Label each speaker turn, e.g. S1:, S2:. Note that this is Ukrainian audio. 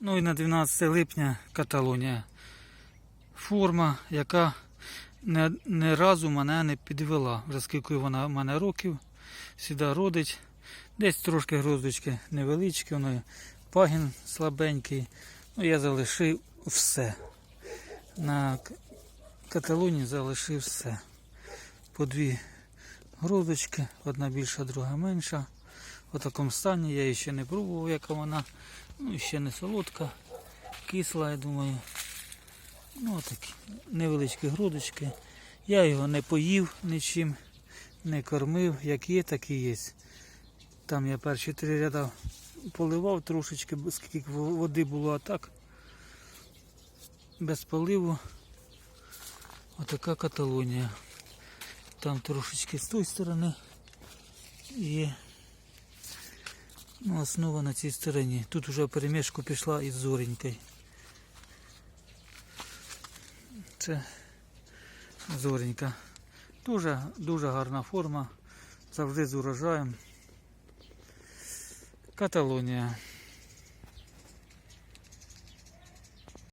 S1: Ну і на 12 липня Каталонія. Форма, яка не, не разу мене не підвела. Вже скільки вона в мене років, сюди родить. Десь трошки гроздочки невеличкі, воно пагін слабенький. Ну, я залишив все. На К- Каталонії залишив все. По дві гроздочки, одна більша, друга менша. В такому стані я її ще не пробував, яка вона. Ну, ще не солодка, кисла, я думаю. Ну, отакі невеличкі грудочки. Я його не поїв нічим, не кормив, як є, так і є. Там я перші три ряда поливав трошечки, скільки води було, а так. Без поливу. Отака Каталонія. Там трошечки з тої сторони є. Ну, основа на цій стороні. Тут вже перемішку пішла із зоренькою. Це зоренька. Дуже, дуже гарна форма. Завжди з урожаєм. Каталонія.